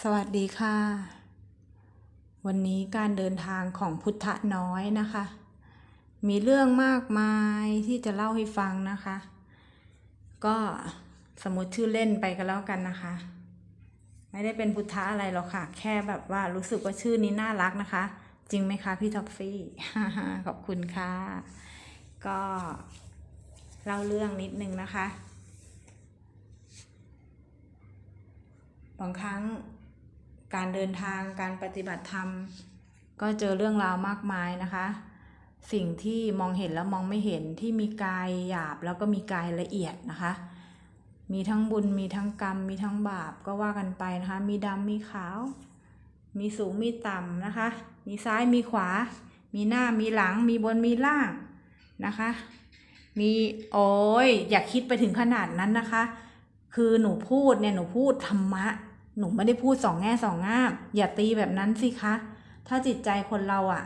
สวัสดีค่ะ วันนี้การเดินทางของพุทธน้อยนะคะ มีเรื่องมากมายที่จะเล่าให้ฟังนะคะ ก็สมมติชื่อเล่นไปก็แล้วกันนะคะ ไม่ได้เป็นพุทธะอะไรหรอกค่ะ แค่แบบว่ารู้สึกว่าชื่อนี้น่ารักนะคะ จริงไหมคะพี่ท็อฟฟี่ ขอบคุณค่ะ ก็เล่าเรื่องนิดนึงนะคะบางครั้ง การเดินทางการปฏิบัติธรรม ก็เจอเรื่องราวมากมายนะคะ สิ่งที่มองเห็นแล้วมองไม่เห็นที่มีกายหยาบแล้วก็มีกายละเอียดนะคะ มีทั้งบุญมีทั้งกรรม มีทั้งบาปก็ว่ากันไปนะคะ มีดำมีขาว มีสูงมีต่ำนะคะ มีซ้ายมีขวา มีหน้ามีหลัง มีบนมีล่างนะคะ มีโอ้ยอย่าคิดไปถึงขนาดนั้นนะคะ คือหนูพูดเนี่ยหนูพูดธรรมะ หนูไม่ได้พูดสองแง่สองง่าม อย่าตีแบบนั้นสิคะ ถ้าจิตใจคนเราอะ่ะ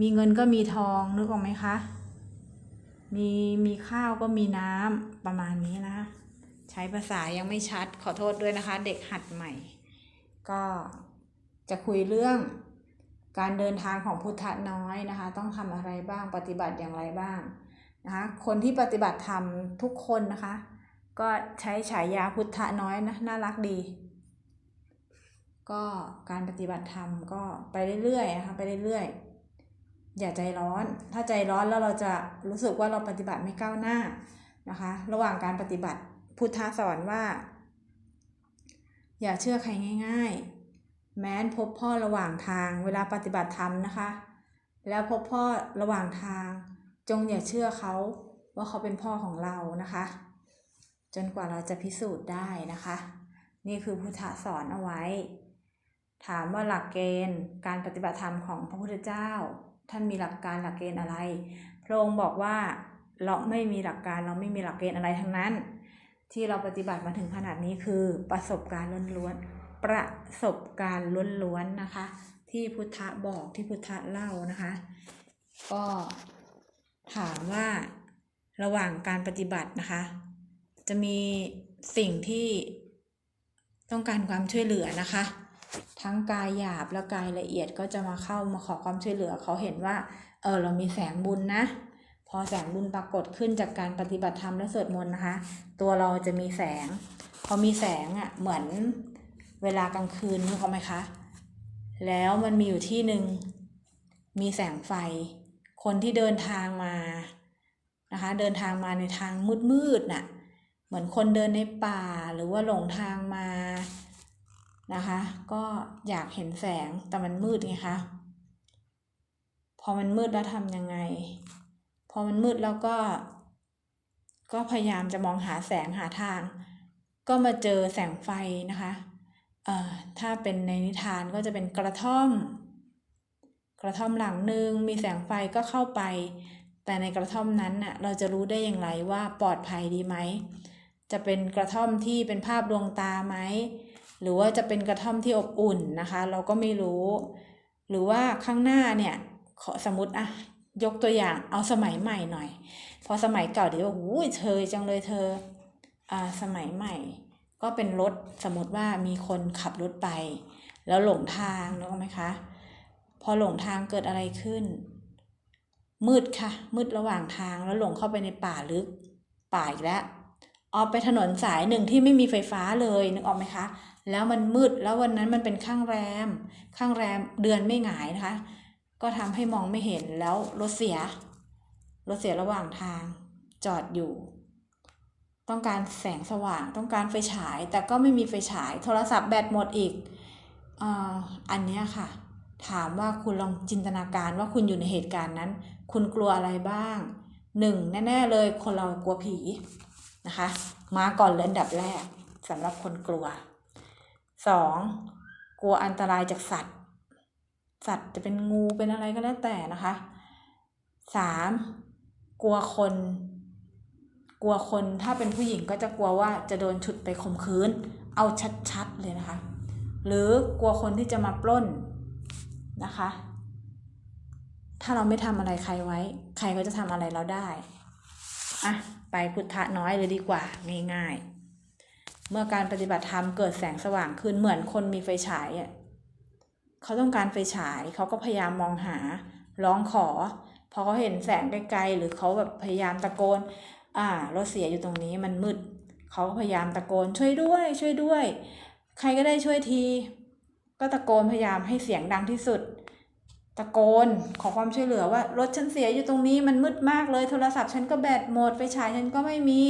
มีเงินก็มีทองนึกออกไหมคะ มีมีข้าวก็มีน้ำประมาณนี้นะคะใช้ภาษายังไม่ชัดขอโทษด้วยนะคะ เด็กหัดใหม่ ก็จะคุยเรื่องการเดินทางของพุทธน้อยนะคะ ต้องทำอะไรบ้างปฏิบัติอย่างไรบ้างนะคะคนที่ปฏิบัติธรรมทุกคนนะคะ ก็ใช้ฉายาพุทธน้อยนะน่ารักดี ก็การปฏิบัติธรรมก็ไปเรื่อยๆนะคะไปเรื่อยๆ อย่าใจร้อน ถ้าใจร้อนแล้วเราจะรู้สึกว่าเราปฏิบัติไม่ก้าวหน้านะคะ ระหว่างการปฏิบัติพุทธสอนว่า อย่าเชื่อใครง่าย ๆ แม้นพบพ่อระหว่างทางเวลาปฏิบัติธรรมนะคะ แล้วพบพ่อระหว่างทาง จงอย่าเชื่อเขาว่าเขาเป็นพ่อของเรานะคะ จนกว่าเราจะพิสูจน์ได้นะคะ นี่คือพุทธสอนเอาไว้ ถามว่าหลักเกณฑ์การปฏิบัติธรรมของพระพุทธเจ้า ท่านมีหลักการหลักเกณฑ์อะไร พระองค์บอกว่าเราไม่มีหลักการเราไม่มีหลักเกณฑ์อะไรทั้งนั้น ที่เราปฏิบัติมาถึงขนาดนี้คือประสบการณ์ล้วนๆประสบการณ์ล้วนๆนะคะ ที่พุทธะบอกที่พุทธะเล่านะคะ ก็ถามว่าระหว่างการปฏิบัตินะคะ จะมีสิ่งที่ต้องการความช่วยเหลือนะคะ ทั้งกายหยาบและกายละเอียดก็จะมาเข้ามาขอความช่วยเหลือเขาเห็นว่า เออเรามีแสงบุญนะ พอแสงบุญปรากฏขึ้นจากการปฏิบัติธรรมและสวดมนต์นะคะ ตัวเราจะมีแสง พอมีแสงอะ่ะเหมือนเวลากลางคืนนึกออกไหมคะ แล้วมันมีอยู่ที่หนึ่งมีแสงไฟ คนที่เดินทางมานะคะ เดินทางมาในทางมืดๆน่ะ เหมือนคนเดินในป่าหรือว่าหลงทางมา นะคะ ก็อยากเห็นแสงแต่มันมืดไงคะ พอมันมืดแล้วทำยังไง พอมันมืดแล้วก็ ก็พยายามจะมองหาแสงหาทาง ก็มาเจอแสงไฟนะคะเอ่อถ้าเป็นในนิทานก็จะเป็นกระท่อม กระท่อมหลังหนึ่งมีแสงไฟก็เข้าไป แต่ในกระท่อมนั้นน่ะเราจะรู้ได้อย่างไรว่าปลอดภัยดีไหม จะเป็นกระท่อมที่เป็นภาพดวงตาไหม หรือว่าจะเป็นกระท่อมที่อบอุ่นนะคะ เราก็ไม่รู้ หรือว่าข้างหน้าเนี่ยขอสมมติอะยกตัวอย่างเอาสมัยใหม่หน่อย พอสมัยเก่าเดี๋ยวว่าโอ้ยเชยจังเลยเธออ่าสมัยใหม่ ก็เป็นรถสมมติว่ามีคนขับรถไป แล้วหลงทางนึกออกไหมคะ พอหลงทางเกิดอะไรขึ้น มืดค่ะ มืดระหว่างทางแล้วหลงเข้าไปในป่าลึกป่าอีกแล้วออกไปถนนสายหนึ่งที่ไม่มีไฟฟ้าเลยนึกออกไหมคะ แล้วมันมืดแล้ววันนั้นมันเป็นข้างแรม ข้างแรมเดือนไม่หงายนะคะ ก็ทำให้มองไม่เห็นแล้วรถเสีย รถเสียระหว่างทางจอดอยู่ ต้องการแสงสว่างต้องการไฟฉาย แต่ก็ไม่มีไฟฉาย โทรศัพท์แบตหมดอีกออันนี้ค่ะ ถามว่าคุณลองจินตนาการว่าคุณอยู่ในเหตุการณ์นั้น คุณกลัวอะไรบ้างหนึ่งแน่ๆเลยคนเรากลัวผีนะคะ มาก่อนเลยอันดับแรกสำหรับคนกลัว สองกลัวอันตรายจากสัตว์ สัตว์จะเป็นงูเป็นอะไรก็แล้วแต่นะคะสามกลัวคน กลัวคนถ้าเป็นผู้หญิงก็จะกลัวว่าจะโดนฉุดไปข่มขืน เอาชัดๆเลยนะคะ หรือกลัวคนที่จะมาปล้นนะคะ ถ้าเราไม่ทำอะไรใครไว้ ใครก็จะทำอะไรเราได้ อะ ไปพุทธะน้อยเลยดีกว่าง่าย เมื่อการปฏิบัติธรรมเกิดแสงสว่างขึ้นเหมือนคนมีไฟฉายอะเขาต้องการไฟฉายเขาก็พยายามมองหาร้องขอ พอเขาเห็นแสงไกลๆหรือเขาแบบพยายามตะโกน อ่ารถเสียอยู่ตรงนี้มันมืดเขาก็พยายามตะโกนช่วยด้วย ช่วยด้วย ใครก็ได้ช่วยที ก็ตะโกนพยายามให้เสียงดังที่สุด ตะโกนขอความช่วยเหลือว่ารถฉันเสียอยู่ตรงนี้มันมืดมากเลยโทรศัพท์ฉันก็แบตหมดไฟฉายฉันก็ไม่มี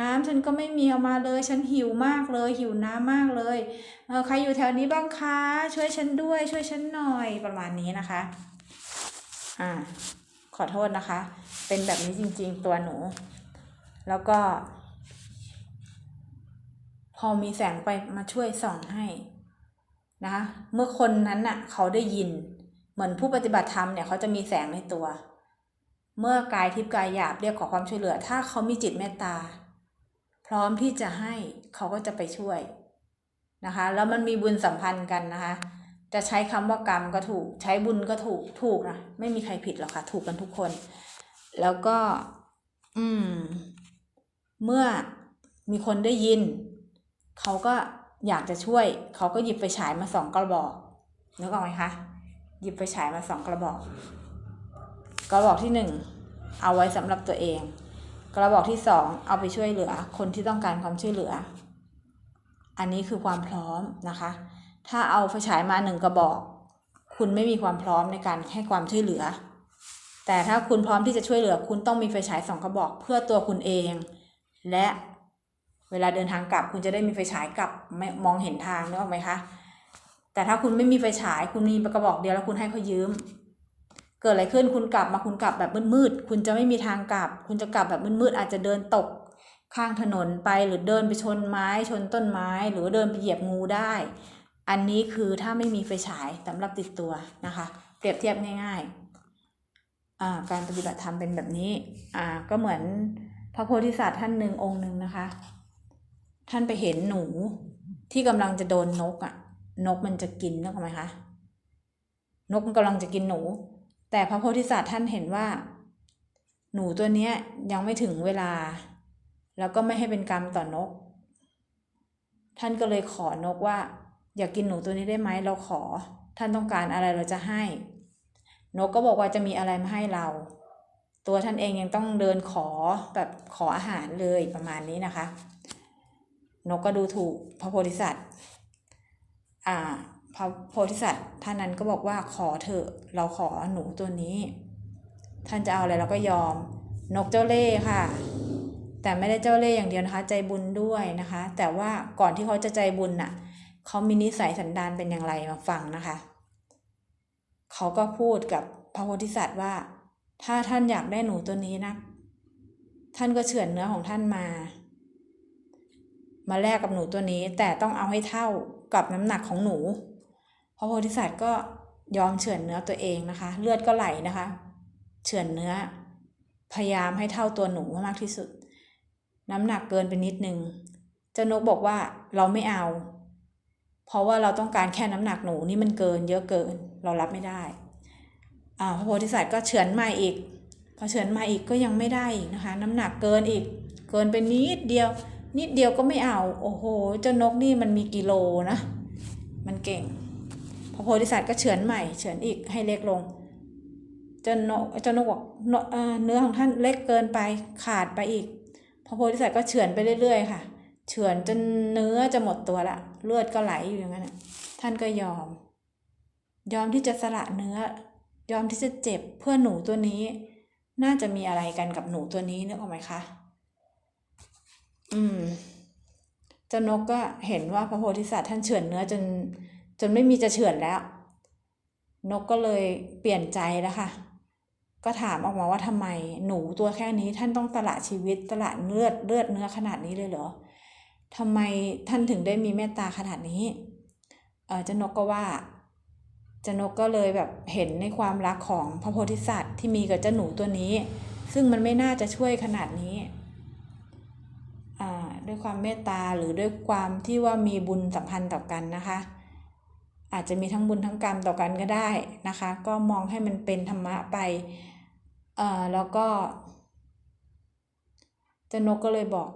น้ำฉันก็ไม่มีเอามาเลย ฉันหิวมากเลย หิวน้ำมากเลยเออใครอยู่แถวนี้บ้างคะ ช่วยฉันด้วย ช่วยฉันหน่อยประมาณนี้นะคะ อ่า ขอโทษนะคะ เป็นแบบนี้จริง ๆ ตัวหนู แล้วก็ พอมีแสงไปมาช่วยส่องให้นะคะเมื่อคนนั้นน่ะ เขาได้ยิน เหมือนผู้ปฏิบัติธรรมเนี่ยเขาจะมีแสงในตัว เมื่อกายทิพย์กายหยาบเรียกขอความช่วยเหลือ ถ้าเขามีจิตเมตตา พร้อมที่จะให้เขาก็จะไปช่วยนะคะ แล้วมันมีบุญสัมพันธ์กันนะคะ จะใช้คำว่ากรรมก็ถูก ใช้บุญก็ถูกถูกนะไม่มีใครผิดหรอกค่ะ ถูกกันทุกคน แล้วก็ อืม เมื่อมีคนได้ยิน เขาก็อยากจะช่วย เขาก็หยิบไฟฉายมาสองกระบอกนึกออกไหมคะหยิบไฟฉายมาสองกระบอกกระบอกที่หนึ่งเอาไว้สำหรับตัวเอง กระบอกที่สองเอาไปช่วยเหลือ คนที่ต้องการความช่วยเหลือ อันนี้คือความพร้อมนะคะ ถ้าเอาไฟฉายมาหนึ่งกระบอก คุณไม่มีความพร้อมในการให้ความช่วยเหลือ แต่ถ้าคุณพร้อมที่จะช่วยเหลือ คุณต้องมีไฟฉายสองกระบอกเพื่อตัวคุณเอง และเวลาเดินทางกลับ คุณจะได้มีไฟฉายกลับมมองเห็นทางนึกออกไหมคะแต่ถ้าคุณไม่มีไฟฉาย คุณมีกระบอกเดียวแล้วคุณให้เขายืม เกิดอะไรขึ้นคุณกลับมาคุณกลับแบบมืดๆคุณจะไม่มีทางกลับ คุณจะกลับแบบมืดๆอาจจะเดินตกข้างถนนไปหรือเดินไปชนไม้ชนต้นไม้ หรือเดินไปเหยียบงูได้ อันนี้คือถ้าไม่มีไฟฉายสำหรับติดตัวนะคะ เปรียบเทียบง่ายๆอ่าการปฏิบัติธรรมเป็นแบบนี้อ่าก็เหมือนพระโพธิสัตว์ท่านหนึ่งองค์หนึ่งนะคะ ท่านไปเห็นหนูที่กำลังจะโดนนกอะ่ะ นกมันจะกินนึกออกไหมคะนกมันกำลังจะกินหนู แต่พระโพธิสัตว์ท่านเห็นว่า หนูตัวเนี้ยยังไม่ถึงเวลา แล้วก็ไม่ให้เป็นกรรมต่อนก ท่านก็เลยขอนกว่า อยากกินหนูตัวนี้ได้ไหมเราขอ ท่านต้องการอะไรเราจะให้ นกก็บอกว่าจะมีอะไรมาให้เรา ตัวท่านเองยังต้องเดินขอแบบขออาหารเลยประมาณนี้นะคะ นกก็ดูถูกพระโพธิสัตว์ อ่า พระโพธิสัตว์ท่านนั้นก็บอกว่าขอเถอะเราขอหนูตัวนี้ ท่านจะเอาอะไรเราก็ยอม นกเจ้าเล่ห์ค่ะ แต่ไม่ได้เจ้าเล่ห์อย่างเดียวนะคะใจบุญด้วยนะคะ แต่ว่าก่อนที่เขาจะใจบุญน่ะเขามีนิสัยสันดานเป็นอย่างไรมาฟังนะคะ เขาก็พูดกับพระโพธิสัตว์ว่า ถ้าท่านอยากได้หนูตัวนี้นะ ท่านก็เฉือนเนื้อของท่านมา มาแลกกับหนูตัวนี้แต่ต้องเอาให้เท่ากับน้ำหนักของหนู พระโพธิสัตว์ก็ยอมเฉือนเนื้อตัวเองนะคะ เลือดก็ไหลนะคะ เฉือนเนื้อ พยายามให้เท่าตัวหนูมากที่สุด น้ำหนักเกินไปนิดนึงเจ้านกบอกว่าเราไม่เอา เพราะว่าเราต้องการแค่น้ำหนักหนูนี่มันเกิน เยอะเกินเรารับไม่ได้อ่าพระโพธิสัตว์ก็เฉือนม่อีกพอเฉือนมาอีกก็ยังไม่ได้อีกนะคะ น้ำหนักเกินอีก เกินไปนิดเดียว นิดเดียวก็ไม่เอา โอ้โหเจ้านกนี่มันมีกิโลนะ มันเก่ง พระโพธิสัตว์ก็เฉือนใหม่เฉือนอีกให้เล็กลงจ้านกจ้านกบอกเนื้อของท่านเล็กเกินไปขาดไปอีกพระโพธิสัตว์ก็เฉือนไปเรื่อยๆ ค่ะ เฉือนจนเนื้อจะหมดตัวละเลือดก็ไหลอยู่อย่างนั้นท่านก็ยอม ยอมที่จะสละเนื้อ ยอมที่จะเจ็บเพื่อหนูตัวนี้ น่าจะมีอะไรกันกับหนูตัวนี้นึกออกไหมคะอืมเจ้านกก็เห็นว่าพระโพธิสัตว์ท่านเฉือนเนื้อจน จนไม่มีจะเฉือนแล้ว นกก็เลยเปลี่ยนใจแล้วค่ะ ก็ถามออกมาว่าทำไมหนูตัวแค่นี้ท่านต้องสละชีวิตสละเลือดเลือดเนื้อขนาดนี้เลยเหรอทำไมท่านถึงได้มีเมตตาขนาดนี้เออเจ้านกก็ว่าเจ้านกก็เลยแบบเห็นในความรักของพระโพธิสัตว์ที่มีกับเจ้าหนูตัวนี้ ซึ่งมันไม่น่าจะช่วยขนาดนี้อ่าด้วยความเมตตาหรือด้วยความที่ว่ามีบุญสัมพันธ์ต่อกันนะคะ อาจจะมีทั้งบุญทั้งกรรมต่อกันก็ได้นะคะ ก็มองให้มันเป็นธรรมะไปเอ่อแล้วก็เจ้านกก็เลยบอก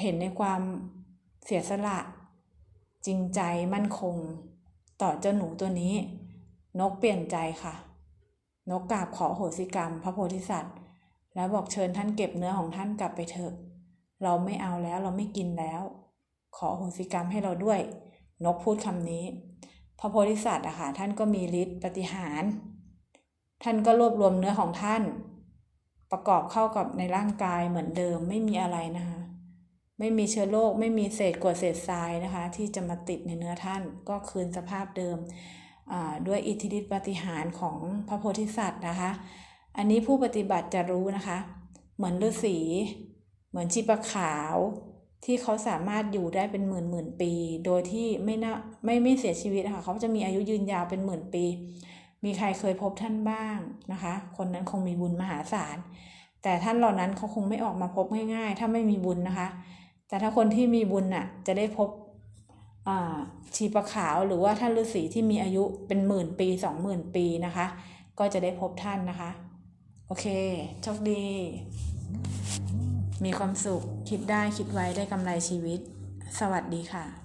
เห็นในความเสียสละจริงใจมั่นคงต่อเจ้าหนูตัวนี้ นกเปลี่ยนใจค่ะ นกกราบขอโหสิกรรม พระโพธิสัตว์ แล้วบอกเชิญท่านเก็บเนื้อของท่านกลับไปเถอะ เราไม่เอาแล้วเราไม่กินแล้ว ขอโหสิกรรมให้เราด้วย นกพูดคำนี้ ระโพธิสัตว์อะค่ะท่านก็มีฤทธิ์ปฏิหาร ท่านก็รวบรวมเนื้อของท่าน ประกอบเข้ากับในร่างกายเหมือนเดิมไม่มีอะไรนะคะ ไม่มีเชื้อโรคไม่มีเศษกรวดเศษทรายนะคะ ที่จะมาติดในเนื้อท่านก็คืนสภาพเดิมด้วยอิทธิฤทธิปฏิหารของพระโพธิสัตว์นะคะ อันนี้ผู้ปฏิบัติจะรู้นะคะ เหมือนฤาษีเหมือนชีปะขาว ที่เขาสามารถอยู่ได้เป็นหมื่นหมื่นปี โดยที่ไม่น่าไม่ไม่เสียชีวิตนะคะเขาจะมีอายุยืนยาวเป็นหมื่นปี มีใครเคยพบท่านบ้างนะคะ คนนั้นคงมีบุญมหาศาล แต่ท่านเหล่านั้นเขาคงไม่ออกมาพบง่ายๆ ถ้าไม่มีบุญนะคะ แต่ถ้าคนที่มีบุญน่ะจะได้พบอ่าชีปะขาวหรือว่าท่านฤาษีที่มีอายุเป็นหมื่นปีสองหมื่นปีนะคะ ก็จะได้พบท่านนะคะ โอเคโชคดี มีความสุข คิดได้คิดไว้ได้กำไรชีวิต สวัสดีค่ะ